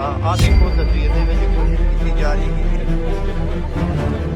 ਆ ਆ ਦੇਖੋ ਤਸਵੀਰ ਦੇ ਵਿੱਚ ਕੋਸ਼ਿਸ਼ ਕੀਤੀ ਜਾ ਰਹੀ ਹੈ।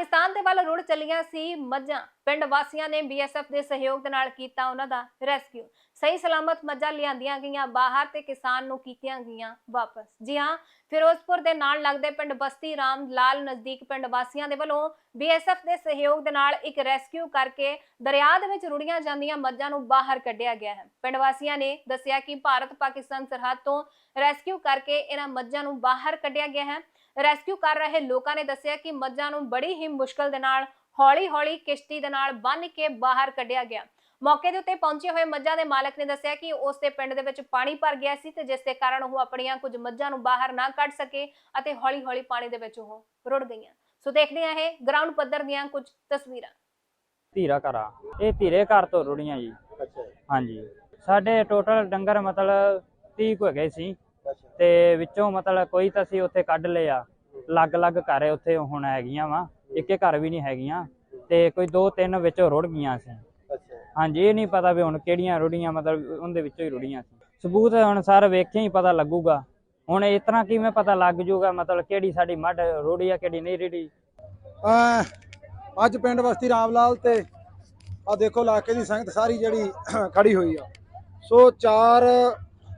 ਪਾਕਿਸਤਾਨ ਦੇ ਵੱਲ ਰੁੜ ਚੱਲੀਆਂ ਸੀ ਮੱਝਾਂ। ਪਿੰਡ ਵਾਸੀਆਂ ਨੇ ਬੀਐਸਐਫ ਦੇ ਸਹਿਯੋਗ ਦੇ ਨਾਲ ਕੀਤਾ ਉਹਨਾਂ ਦਾ ਰੈਸਕਿਊ। ਸਹੀ ਸਲਾਮਤ ਮੱਝਾਂ ਲਿਆਂਦੀਆਂ ਗਈਆਂ, ਬਾਹਰ ਤੇ ਕਿਸਾਨ ਨੂੰ ਕੀਤੀਆਂ ਗਈਆਂ ਵਾਪਸ। ਜੀ ਹਾਂ, ਫਿਰੋਜ਼ਪੁਰ ਦੇ ਨਾਲ ਲੱਗਦੇ ਪਿੰਡ ਬਸਤੀ ਰਾਮ ਲਾਲ ਨਜ਼ਦੀਕ ਪਿੰਡ ਵਾਸੀਆਂ ਦੇ ਵੱਲੋਂ ਬੀਐਸਐਫ ਦੇ ਸਹਿਯੋਗ ਦੇ ਨਾਲ ਇੱਕ ਰੈਸਕਿਊ ਕਰਕੇ ਦਰਿਆ ਦੇ ਵਿੱਚ ਰੁੜੀਆਂ ਜਾਂਦੀਆਂ ਮੱਝਾਂ ਨੂੰ ਬਾਹਰ ਕੱਢਿਆ ਗਿਆ ਹੈ। ਪਿੰਡ ਵਾਸੀਆਂ ਨੇ ਦੱਸਿਆ ਕਿ ਭਾਰਤ ਪਾਕਿਸਤਾਨ ਸਰਹੱਦ ਤੋਂ ਰੈਸਕਿਊ ਕਰਕੇ ਇਹਨਾਂ ਮੱਝਾਂ ਨੂੰ ਬਾਹਰ ਕੱਢਿਆ ਗਿਆ ਹੈ। ਰੈਸਕਿਊ ਕਰ ਰਹੇ ਲੋਕਾਂ ਨੇ ਦੱਸਿਆ ਕਿ ਮੱਝਾਂ ਨੂੰ ਬੜੀ ਹੀ ਮੁਸ਼ਕਲ ਦੇ ਨਾਲ ਹੌਲੀ-ਹੌਲੀ ਕਿਸ਼ਤੀ ਦੇ ਨਾਲ ਬੰਨ੍ਹ ਕੇ ਬਾਹਰ ਕੱਢਿਆ ਗਿਆ। ਮੌਕੇ ਦੇ ਉੱਤੇ ਪਹੁੰਚੇ ਹੋਏ ਮੱਝਾਂ ਦੇ ਮਾਲਕ ਨੇ ਦੱਸਿਆ ਕਿ ਉਸ ਦੇ ਪਿੰਡ ਦੇ ਵਿੱਚ ਪਾਣੀ ਭਰ ਗਿਆ ਸੀ ਤੇ ਜਿਸ ਦੇ ਕਾਰਨ ਉਹ ਆਪਣੀਆਂ ਕੁਝ ਮੱਝਾਂ ਨੂੰ ਬਾਹਰ ਨਾ ਕੱਢ ਸਕੇ ਅਤੇ ਹੌਲੀ-ਹੌਲੀ ਪਾਣੀ ਦੇ ਵਿੱਚ ਉਹ ਰੁੜ ਗਈਆਂ। ਸੋ ਦੇਖਦੇ ਹਾਂ ਇਹ ਗਰਾਊਂਡ ਪੱਧਰ ਦੀਆਂ ਕੁਝ ਤਸਵੀਰਾਂ। ਧੀਰਾ ਘਰਾ ਇਹ ਧੀਰੇ ਘਰ ਤੋਂ ਰੁੜੀਆਂ ਜੀ। ਅੱਛਾ ਹਾਂਜੀ। ਸਾਡੇ ਟੋਟਲ ਡੰਗਰ ਮਤਲਬ 30 ਕੁ ਹੈਗੇ ਸੀ ਅੱਛਾ। ਤੇ ਵਿੱਚੋਂ ਮਤਲਬ ਕੋਈ ਤਾਂ ਅਸੀਂ ਉੱਥੇ ਕੱਢ ਲਿਆ। ਅਲੱਗ-ਅਲੱਗ ਘਰ ਉੱਥੇ ਹੁਣ ਹੈਗੀਆਂ ਵਾ ਇੱਕੇ ਘਰ ਵੀ ਨਹੀਂ ਹੈਗੀਆਂ ਤੇ ਕੋਈ ਦੋ ਤਿੰਨ ਵਿੱਚੋਂ ਰੁੜ ਗਈਆਂ ਸੀ। ਹਾਂਜੀ ਇਹ ਨਹੀਂ ਪਤਾ ਵੀ ਹੁਣ ਕਿਹੜੀਆਂ ਰੁੜੀਆਂ ਮਤਲਬ ਉਹਦੇ ਵਿੱਚੋਂ ਹੀ ਰੁੜੀਆਂ ਸੀ। ਸਬੂਤ ਹੁਣ ਸਰ ਵੇਖਿਆ ਹੀ ਪਤਾ ਲੱਗੂਗਾ। ਹੁਣ ਇਸ ਤਰ੍ਹਾਂ ਕਿਵੇਂ ਪਤਾ ਲੱਗ ਜੂਗਾ ਮਤਲਬ ਕਿਹੜੀ ਸਾਡੀ ਮੱਢ ਰੁੜੀ ਆ ਕਿਹੜੀ ਨਹੀਂ ਰੁੜੀ? ਅੱਜ ਪਿੰਡ ਬਸਤੀ ਰਾਮਲਾਲ ਤੇ ਆ ਦੇਖੋ ਇਲਾਕੇ ਦੀ ਸੰਗਤ ਸਾਰੀ ਜਿਹੜੀ ਖੜੀ ਹੋਈ ਆ। ਸੋ ਚਾਰ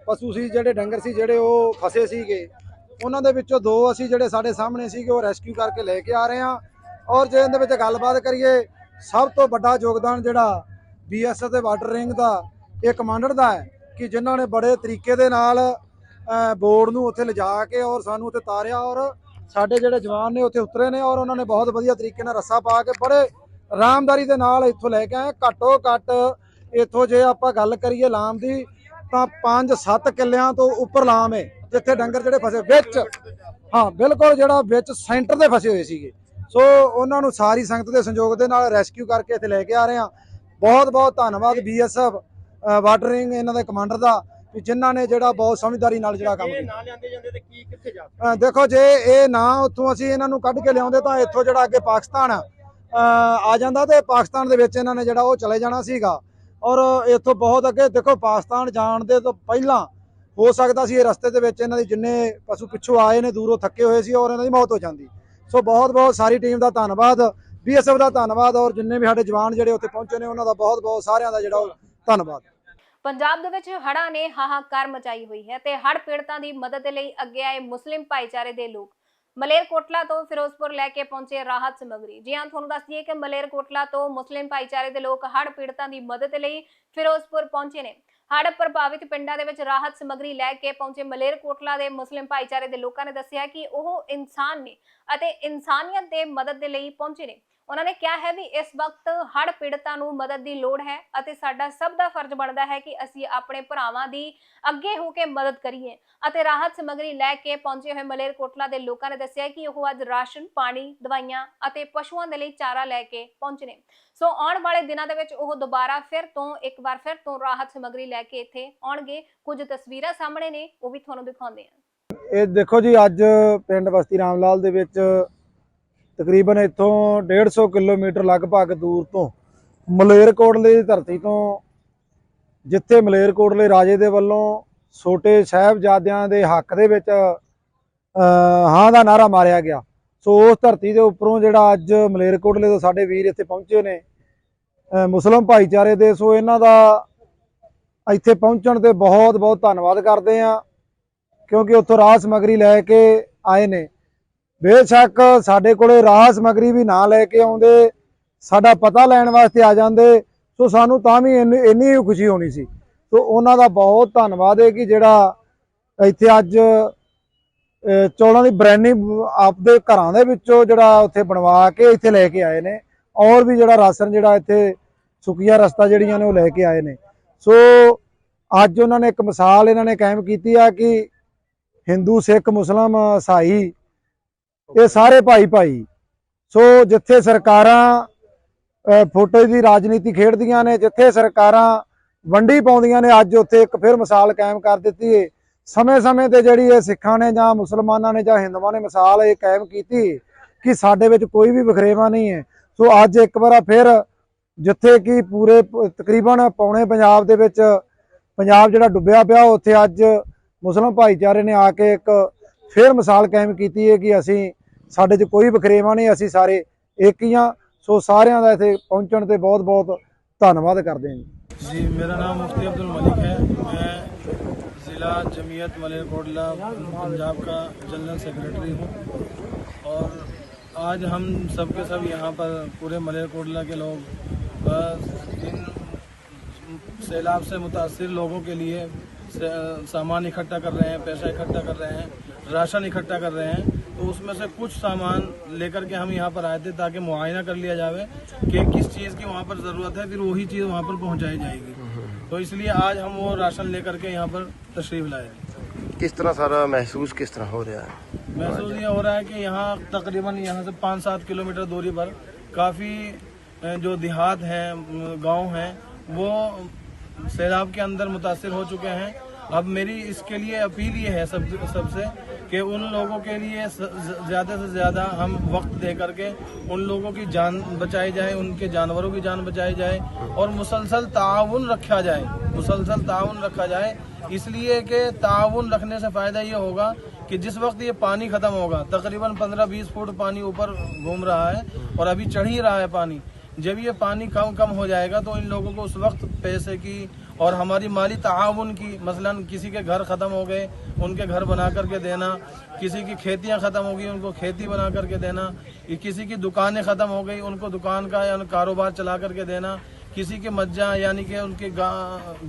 ਪਸ਼ੂ ਸੀ ਜਿਹੜੇ ਡੰਗਰ ਸੀ ਜਿਹੜੇ ਉਹ ਫਸੇ ਸੀਗੇ। ਉਹਨਾਂ ਦੇ ਵਿੱਚੋਂ ਦੋ ਅਸੀਂ ਜਿਹੜੇ ਸਾਡੇ ਸਾਹਮਣੇ ਸੀਗੇ ਉਹ ਰੈਸਕਿਊ ਕਰਕੇ ਲੈ ਕੇ ਆ ਰਹੇ ਹਾਂ। ਔਰ ਜੇ ਇਹਦੇ ਵਿੱਚ ਗੱਲਬਾਤ ਕਰੀਏ, ਸਭ ਤੋਂ ਵੱਡਾ ਯੋਗਦਾਨ ਜਿਹੜਾ ਬੀਐਸਐਫ ਤੇ ਵਾਟਰ ਰਿੰਗ ਦਾ, ਇਹ ਕਮਾਂਡਰ ਦਾ ਹੈ ਕਿ ਜਿਨ੍ਹਾਂ ਨੇ ਬੜੇ ਤਰੀਕੇ ਦੇ ਨਾਲ ਬੋਰਡ ਨੂੰ ਉੱਥੇ ਲਿਜਾ ਕੇ ਔਰ ਸਾਨੂੰ ਉੱਥੇ ਤਾਰਿਆ ਔਰ ਸਾਡੇ ਜਿਹੜੇ ਜਵਾਨ ਨੇ ਉੱਥੇ ਉਤਰੇ ਨੇ ਔਰ ਉਹਨਾਂ ਨੇ ਬਹੁਤ ਵਧੀਆ ਤਰੀਕੇ ਨਾਲ ਰੱਸਾ ਪਾ ਕੇ ਬੜੇ ਆਰਾਮਦਾਰੀ ਦੇ ਨਾਲ ਇੱਥੋਂ ਲੈ ਕੇ ਆਏ ਘੱਟੋ ਘੱਟ ਇੱਥੋਂ ਜੇ ਆਪਾਂ ਗੱਲ ਕਰੀਏ ਲਾਮ ਦੀ, ਤਾਂ 5-7 ਕਿੱਲਿਆਂ ਤੋਂ ਉੱਪਰ ਲਾਮ ਹੈ। ਜਿੱਥੇ ਡੰਗਰ ਜਿਹੜੇ ਫਸੇ ਵਿੱਚ ਹਾਂ ਬਿਲਕੁਲ ਜਿਹੜਾ ਵਿੱਚ ਸੈਂਟਰ ਦੇ ਫਸੇ ਹੋਏ ਸੀਗੇ। ਸੋ ਉਹਨਾਂ ਨੂੰ ਸਾਰੀ ਸੰਗਤ ਦੇ ਸੰਯੋਗ ਦੇ ਨਾਲ ਰੈਸਕਿਊ ਕਰਕੇ ਇੱਥੇ ਲੈ ਕੇ ਆ ਰਹੇ ਹਾਂ। ਬਹੁਤ ਬਹੁਤ ਧੰਨਵਾਦ ਬੀਐਸਐਫ ਵਾਟਰਿੰਗ ਇਹਨਾਂ ਦੇ ਕਮਾਂਡਰ ਦਾ ਕਿ ਜਿਨ੍ਹਾਂ ਨੇ ਜਿਹੜਾ ਬਹੁਤ ਸਮਝਦਾਰੀ ਨਾਲ ਜਿਹੜਾ ਕੰਮ ਕੀਤਾ। ਨਾ ਲਿਆਂਦੇ ਜਾਂਦੇ ਤੇ ਕੀ ਕਿੱਥੇ ਜਾ ਅ, ਦੇਖੋ ਜੇ ਇਹ ਨਾ ਉੱਥੋਂ ਅਸੀਂ ਇਹਨਾਂ ਨੂੰ ਕੱਢ ਕੇ ਲਿਆਉਂਦੇ ਤਾਂ ਇੱਥੋਂ ਜਿਹੜਾ ਅੱਗੇ ਪਾਕਿਸਤਾਨ ਆ ਜਾਂਦਾ ਤੇ ਪਾਕਿਸਤਾਨ ਦੇ ਵਿੱਚ ਇਹਨਾਂ ਨੇ ਜਿਹੜਾ ਉਹ ਚਲੇ ਜਾਣਾ ਸੀਗਾ। ਔਰ ਇੱਥੋਂ ਬਹੁਤ ਅੱਗੇ ਦੇਖੋ ਪਾਕਿਸਤਾਨ ਜਾਣ ਦੇ ਤੋਂ ਪਹਿਲਾਂ ਹੋ ਸਕਦਾ ਸੀ ਇਹ ਰਸਤੇ ਦੇ ਵਿੱਚ ਇਹਨਾਂ ਦੀ ਜਿੰਨੇ ਪਸ਼ੂ ਪਿੱਛੋਂ ਆਏ ਨੇ, ਦੂਰੋਂ ਥੱਕੇ ਹੋਏ ਸੀ ਔਰ ਇਹਨਾਂ ਦੀ ਮੌਤ ਹੋ ਜਾਂਦੀ। ਸੋ ਬਹੁਤ ਬਹੁਤ ਸਾਰੀ ਟੀਮ ਦਾ ਧੰਨਵਾਦ, ਬੀਐਸਐਫ ਦਾ ਧੰਨਵਾਦ ਔਰ ਜਿੰਨੇ ਵੀ ਸਾਡੇ ਜਵਾਨ ਜਿਹੜੇ ਉੱਥੇ ਪਹੁੰਚੇ ਨੇ, ਉਹਨਾਂ ਦਾ ਬਹੁਤ ਬਹੁਤ ਸਾਰਿਆਂ ਦਾ ਜਿਹੜਾ ਧੰਨਵਾਦ। ਪੰਜਾਬ ਦੇ ਵਿੱਚ ਹੜ੍ਹਾਂ ਨੇ ਹਾਹਾਕਾਰ ਮਚਾਈ ਹੋਈ ਹੈ ਤੇ ਹੜ੍ਹ ਪੀੜਤਾਂ ਦੀ ਮਦਦ ਲਈ ਅੱਗੇ ਆਏ ਮੁਸਲਿਮ ਭਾਈਚਾਰੇ ਦੇ ਲੋਕ। ਮਲੇਰਕੋਟਲਾ ਤੋਂ ਫਿਰੋਜ਼ਪੁਰ ਲੈ ਕੇ ਪਹੁੰਚੇ ਰਾਹਤ ਸਮਗਰੀ। ਜੀ ਹਾਂ, ਤੁਹਾਨੂੰ ਦੱਸ ਦਈਏ ਕਿ ਮਲੇਰਕੋਟਲਾ ਤੋਂ ਮੁਸਲਿਮ ਭਾਈਚਾਰੇ ਦੇ ਲੋਕ ਹੜ੍ਹ ਪੀੜਤਾਂ ਦੀ ਮਦਦ ਲਈ ਫਿਰੋਜ਼ਪੁਰ ਪਹੁੰਚੇ ਨੇ। ਹੜ੍ਹ ਪ੍ਰਭਾਵਿਤ ਪਿੰਡਾਂ ਦੇ ਵਿੱਚ ਰਾਹਤ ਸਮੱਗਰੀ ਲੈ ਕੇ ਪਹੁੰਚੇ ਮਲੇਰਕੋਟਲਾ ਦੇ ਮੁਸਲਿਮ ਭਾਈਚਾਰੇ ਦੇ ਲੋਕਾਂ ਨੇ ਦੱਸਿਆ ਕਿ ਉਹ ਇਨਸਾਨ ਨੇ ਅਤੇ ਇਨਸਾਨੀਅਤ ਦੇ ਮਦਦ ਦੇ ਲਈ ਪਹੁੰਚੇ ਨੇ। ਉਹਨਾਂ ਨੇ ਕਿਹਾ ਹੈ ਵੀ ਇਸ ਵਕਤ ਹੜ੍ਹ ਪੀੜਤਾਂ ਨੂੰ ਮਦਦ ਦੀ ਲੋੜ ਹੈ ਅਤੇ ਸਾਡਾ ਸਭ ਦਾ ਫਰਜ਼ ਬਣਦਾ ਹੈ ਕਿ ਅਸੀਂ ਆਪਣੇ ਭਰਾਵਾਂ ਦੀ ਅੱਗੇ ਹੋ ਕੇ ਮਦਦ ਕਰੀਏ ਅਤੇ ਰਾਹਤ ਸਮਗਰੀ ਲੈ ਕੇ ਪਹੁੰਚੇ ਹੋਏ ਮਲੇਰਕੋਟਲਾ ਦੇ ਲੋਕਾਂ ਨੇ ਦੱਸਿਆ ਕਿ ਉਹ ਅੱਜ ਰਾਸ਼ਨ, ਪਾਣੀ, ਦਵਾਈਆਂ ਅਤੇ ਪਸ਼ੂਆਂ ਦੇ ਲਈ ਚਾਰਾ ਲੈ ਕੇ ਪਹੁੰਚੇ ਨੇ। ਸੋ ਆਉਣ ਵਾਲੇ ਦਿਨਾਂ ਦੇ ਵਿੱਚ ਉਹ ਦੁਬਾਰਾ ਫਿਰ ਤੋਂ ਇੱਕ ਵਾਰ ਫਿਰ ਤੋਂ ਰਾਹਤ ਸਮਗਰੀ ਲੈ ਕੇ ਇੱਥੇ ਆਉਣਗੇ। ਕੁਝ ਤਸਵੀਰਾਂ ਸਾਹਮਣੇ ਨੇ, ਉਹ ਵੀ ਤੁਹਾਨੂੰ ਦਿਖਾਉਂਦੇ ਆ ਇਹ ਦੇਖੋ ਜੀ, ਅੱਜ ਪਿੰਡ ਬਸਤੀ ਰਾਮਲਾਲ ਦੇ ਵਿੱਚ ਤਕਰੀਬਨ ਇੱਥੋਂ 150 ਕਿਲੋਮੀਟਰ ਲਗਭਗ ਦੂਰ ਤੋਂ ਮਲੇਰਕੋਟਲੇ ਦੀ ਧਰਤੀ ਤੋਂ ਜਿੱਥੇ ਮਲੇਰਕੋਟਲੇ ਰਾਜੇ ਦੇ ਵੱਲੋਂ ਛੋਟੇ ਸਾਹਿਬਜ਼ਾਦਿਆਂ ਦੇ ਹੱਕ ਦੇ ਵਿੱਚ ਹਾਂ ਦਾ ਨਾਰਾ ਮਾਰਿਆ ਗਿਆ। ਸੋ ਉਸ ਧਰਤੀ ਦੇ ਉੱਪਰੋਂ ਜਿਹੜਾ ਅੱਜ ਮਲੇਰਕੋਟਲੇ ਤੋਂ ਸਾਡੇ ਵੀਰ ਇੱਥੇ ਪਹੁੰਚੇ ਨੇ ਅਹ, ਮੁਸਲਮ ਭਾਈਚਾਰੇ ਦੇ ਸੋ ਇਹਨਾਂ ਦਾ ਇੱਥੇ ਪਹੁੰਚਣ ਤੇ ਬਹੁਤ ਬਹੁਤ ਧੰਨਵਾਦ ਕਰਦੇ ਹਾਂ ਕਿਉਂਕਿ ਉੱਥੋਂ ਰਾਹ ਸਮਗਰੀ ਲੈ ਕੇ ਆਏ ਨੇ। ਬੇਸ਼ੱਕ ਸਾਡੇ ਕੋਲੇ ਰਾਹ ਸਮਗਰੀ ਵੀ ਨਾ ਲੈ ਕੇ ਆਉਂਦੇ, ਸਾਡਾ ਪਤਾ ਲੈਣ ਵਾਸਤੇ ਆ ਜਾਂਦੇ, ਸੋ ਸਾਨੂੰ ਤਾਂ ਵੀ ਇੰਨੀ ਇੰਨੀ ਹੀ ਖੁਸ਼ੀ ਹੋਣੀ ਸੀ। ਸੋ ਉਹਨਾਂ ਦਾ ਬਹੁਤ ਧੰਨਵਾਦ ਹੈ ਕਿ ਜਿਹੜਾ ਇੱਥੇ ਅੱਜ ਚੌਲਾਂ ਦੀ ਬਰੈਨੀ ਆਪਦੇ ਘਰਾਂ ਦੇ ਵਿੱਚੋਂ ਜਿਹੜਾ ਉੱਥੇ ਬਣਵਾ ਕੇ ਇੱਥੇ ਲੈ ਕੇ ਆਏ ਨੇ, ਔਰ ਵੀ ਜਿਹੜਾ ਰਾਸ਼ਨ ਜਿਹੜਾ ਇੱਥੇ ਸੁੱਕੀਆਂ ਰਸਤਾ ਜਿਹੜੀਆਂ ਨੇ ਉਹ ਲੈ ਕੇ ਆਏ ਨੇ। ਸੋ ਅੱਜ ਉਹਨਾਂ ਨੇ ਇੱਕ ਮਿਸਾਲ ਇਹਨਾਂ ਨੇ ਕਾਇਮ ਕੀਤੀ ਆ ਕਿ ਹਿੰਦੂ, ਸਿੱਖ, ਮੁਸਲਮ, ਈਸਾਈ ਇਹ ਸਾਰੇ ਭਾਈ ਭਾਈ। ਸੋ ਜਿੱਥੇ ਸਰਕਾਰਾਂ ਫੋਟੋ ਦੀ ਰਾਜਨੀਤੀ ਖੇਡਦੀਆਂ ਨੇ, ਜਿੱਥੇ ਸਰਕਾਰਾਂ ਵੰਡੀ ਪਾਉਂਦੀਆਂ ਨੇ, ਅੱਜ ਉੱਥੇ ਇੱਕ ਫਿਰ ਮਿਸਾਲ ਕਾਇਮ ਕਰ ਦਿੱਤੀ ਏ। ਸਮੇਂ-ਸਮੇਂ ਤੇ ਜਿਹੜੀ ਇਹ ਸਿੱਖਾਂ ਨੇ ਜਾਂ ਮੁਸਲਮਾਨਾਂ ਨੇ ਜਾਂ ਹਿੰਦੂਆਂ ਨੇ ਮਿਸਾਲ ਇਹ ਕਾਇਮ ਕੀਤੀ ਕਿ ਸਾਡੇ ਵਿੱਚ ਕੋਈ ਵੀ ਵਖਰੇਵਾ ਨਹੀਂ ਹੈ ਸੋ ਅੱਜ ਇੱਕ ਵਾਰ ਫਿਰ ਜਿੱਥੇ ਕਿ ਪੂਰੇ ਤਕਰੀਬਨ ਪੌਣੇ ਪੰਜਾਬ ਦੇ ਵਿੱਚ ਪੰਜਾਬ ਜਿਹੜਾ ਡੁੱਬਿਆ ਪਿਆ, ਉੱਥੇ ਅੱਜ ਮੁਸਲਮ ਭਾਈਚਾਰੇ ਨੇ ਆ ਕੇ ਇੱਕ ਫਿਰ ਮਿਸਾਲ ਕਾਇਮ ਕੀਤੀ ਹੈ ਕਿ ਅਸੀਂ ਸਾਡੇ 'ਚ ਕੋਈ ਵਖਰੇਵਾ ਨਹੀਂ ਅਸੀਂ ਸਾਰੇ ਇੱਕ ਹੀ ਹਾਂ ਸੋ ਸਾਰਿਆਂ ਦਾ ਇੱਥੇ ਪਹੁੰਚਣ ਤੇ ਬਹੁਤ-ਬਹੁਤ ਧੰਨਵਾਦ ਕਰਦੇ ਹਾਂ ਜੀ जी मेरा नाम मुफ्ती अब्दुल मलिक है मैं ज़िला जमीयत मलेरकोटला पंजाब का जनरल सेक्रेटरी हूँ और आज हम सब के सब यहाँ पर पूरे मलेरकोटला के लोग अ, इन सैलाब से मुतासर लोगों के लिए से- सामान इकट्ठा कर रहे हैं पैसा इकट्ठा कर रहे हैं राशन इकट्ठा कर रहे हैं تو اس میں سے کچھ سامان لے کر کے ہم یہاں پر آئے تھے تاکہ معائنہ کر لیا جاوے کہ کس چیز کی وہاں پر ضرورت ہے پھر وہی چیز وہاں پر پہنچائی جائے گی۔ تو اس لیے آج ہم وہ راشن لے کر کے یہاں پر تشریف لائے کس طرح سارا محسوس کس طرح ہو رہا ہے؟ محسوس یہ ہو رہا ہے کہ یہاں تقریباً یہاں سے پانچ سات کلومیٹر دوری پر کافی جو دیہات ہیں گاؤں ہیں وہ سیلاب کے اندر متاثر ہو چکے ہیں۔ اب میری اس کے لیے اپیل یہ ہے سب سب سے کہ ان لوگوں کے لیے زیادہ سے زیادہ ہم وقت دے کر کے ان لوگوں کی جان بچائی جائے، ان کے جانوروں کی جان بچائی جائے اور مسلسل تعاون رکھا جائے۔ مسلسل تعاون رکھا جائے۔ اس لیے کہ تعاون رکھنے سے فائدہ یہ ہوگا کہ جس وقت یہ پانی ختم ہوگا، تقریباً پندرہ بیس فٹ پانی اوپر گھوم رہا ہے اور ابھی چڑھ ہی رہا ہے پانی۔ جب یہ پانی کم کم ہو جائے گا تو ان لوگوں کو اس وقت پیسے کی اور ہماری مالی تعاون کی، مثلا کسی کے گھر ختم ہو گئے، ان کے گھر بنا کر کے دینا، کسی کی کھیتیاں ختم ہو گئی ان کو کھیتی بنا کر کے دینا کسی کی دکانیں ختم ہو گئی ان کو دکان کا یا کاروبار چلا کر کے دینا کسی کے مجھا یعنی کہ ان کے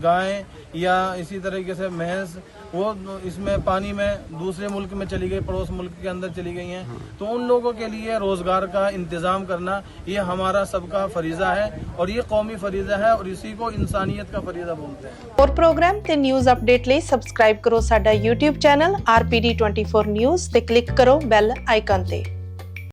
گائیں یا اسی طریقے سے محض وہ اس میں پانی میں دوسرے ملک میں چلی گئی، پڑوس ملک کے اندر چلی گئی ہیں۔ تو ان لوگوں کے لیے روزگار کا انتظام کرنا، یہ ہمارا سب کا فریضہ ہے اور یہ قومی فریضہ ہے اور اسی کو انسانیت کا فریضہ بولتے ہیں۔ اور ਪ੍ਰੋਗਰਾਮ ਤੇ ਨਿਊਜ਼ کرو ਲਈ ਸਬਸਕ੍ਰਾਈਬ ਕਰੋ ਸਾਡਾ YouTube ਚੈਨਲ RPD24 نیوز تے کلک کرو بیل آئیکن تے۔